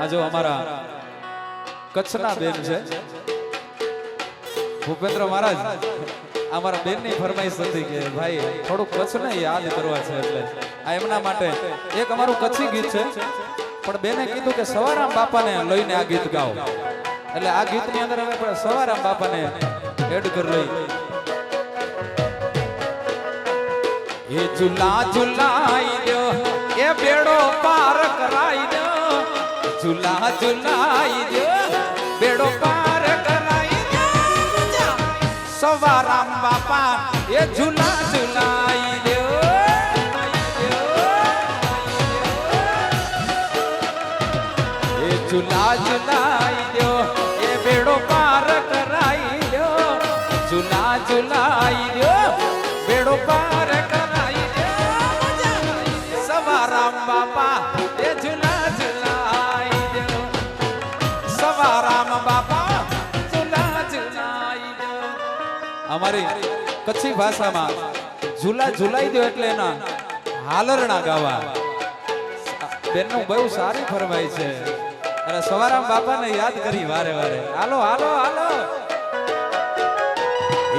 આ જો અમારા કચ્છના બેન છે. ભૂપેન્દ્ર મહારાજ, અમારા બેનની ફરમાઈશ હતી કે ભાઈ થોડું કચ્છ ને યાદ કરવા છે એટલે. આ એમના માટે એક અમારું કચ્છી ગીત છે. પણ બેને કીધું કે સવારામ બાપાને લઈને આ ગીત ગાઓ. એટલે આ ગીતની અંદર અમે સવારામ બાપાને એડ કરી લઈ એ ઝુલા ઝુલાઈ દો એ બેડો પાર કરાઈ દો ઝુલા ઝુલાઈ દો, બેડો પાર કરાઈ દો. સવારામ બાપા, એ ઝુલા ઝુલાઈ દો, એ ઝુલા ઝુલાઈ દો, એ બેડો પાર કરાઈ દો, ઝુલા ઝુલાઈ દો, બેડો પાર અમારી કચ્છી ભાષામાં ઝુલા ઝુલાઈ દો એટલે એના હાલરણા ગાવા. બેનનું બહુ સારી ફરમાઈ છે. અને સવારામ બાપાને યાદ કરી વારે વારે. હાલો હાલો હાલો.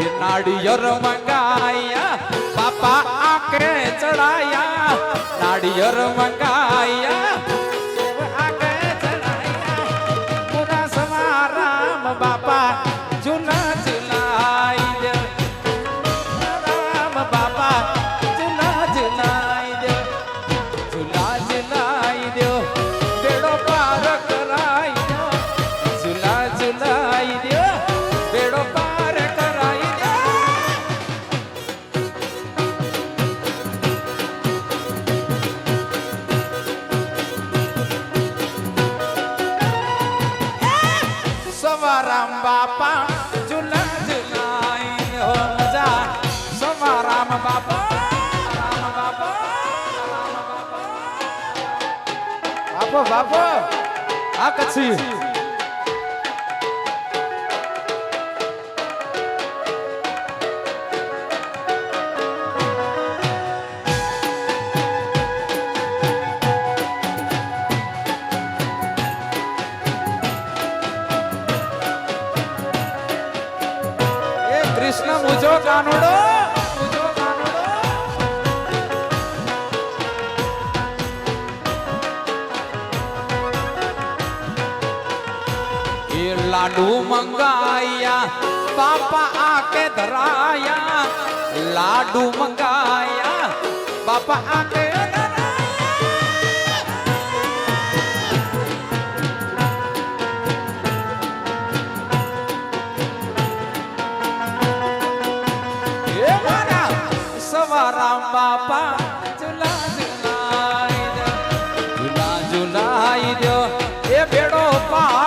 એ નાડિયર મંગાયા, બાપા આંકડે ચડાયા. નાડિયર મંગાયા સવારામ બાપા ઝુલા ઝુલાઈ હો મજા. સવારામ બાપા રામ બાપા. બાપો બાપો. આ કચ્છી. લાડુ મંગાયા બાપા આકે ધરાયા લાડુ મંગાયા બાપા આકે સવારામ બાપા ઝુલા ઝુલાઈ દો ઝુલા ઝુલાઈ એ બેડો પાર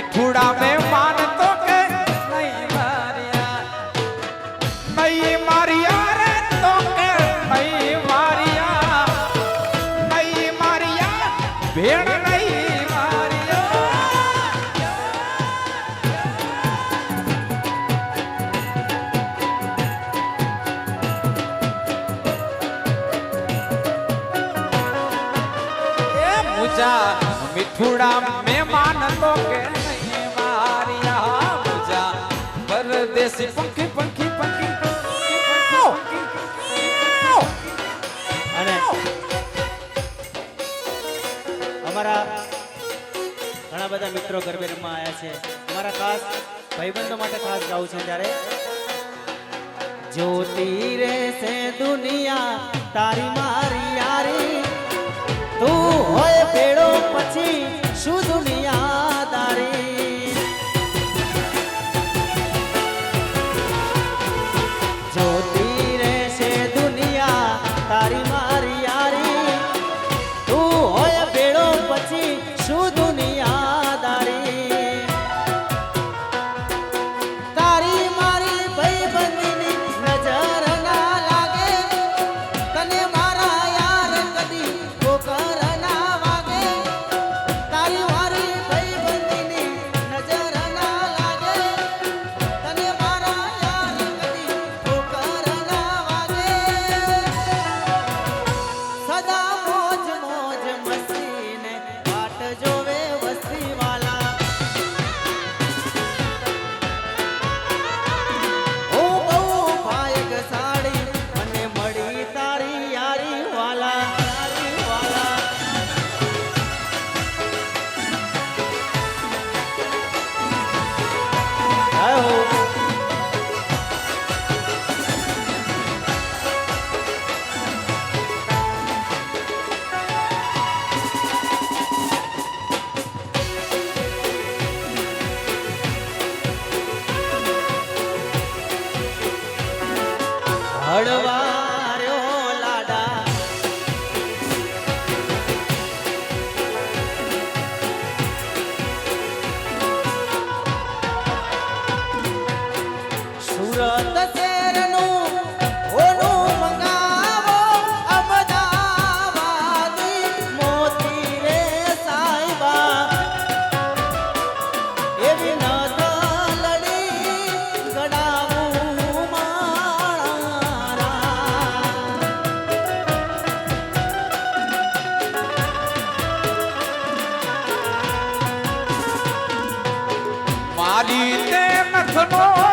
મીઠુડા મહેમાન તો કે નહીં મારિયા. નહીં મારિયા રે તો કે નહીં મારિયા. નહીં મારિયા ભેણ નહીં મારિયા. એ મુજા મીઠુડા છે પંખી પંખી પંખી અમારા ઘણા બધા મિત્રો ગરબે રમવા આવ્યા છે અમારા ખાસ ભાઈબંધો માટે ખાસ ગાવું છે ત્યારે જ્યોતિ રે દુનિયા તારી મારી યારી તું હોય પેડો પછી શું દુનિયા તારી મળવા આદિતે નથનો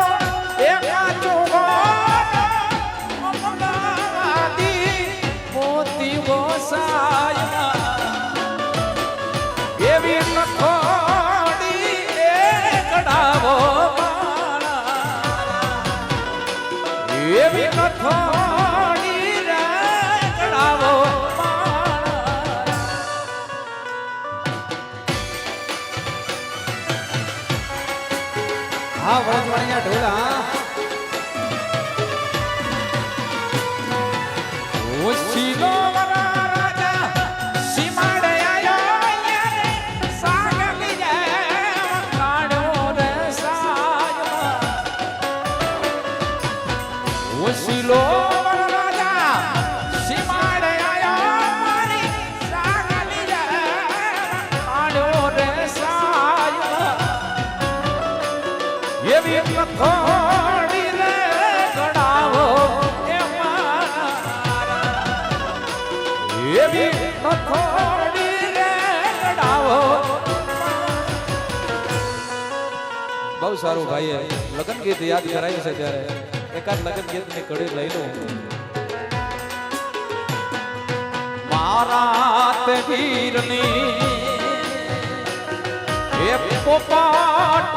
હા વળજવાણીના ઢોલા ઓછી લો Lord. એવી બહુ સારું ભાઈ લગ્ન ગીત યાદ કરાયું છે ત્યારે. એકાદ લગ્ન ગીતની કડી લઈ લઉં. મારા તે વીરની એ પોપાટ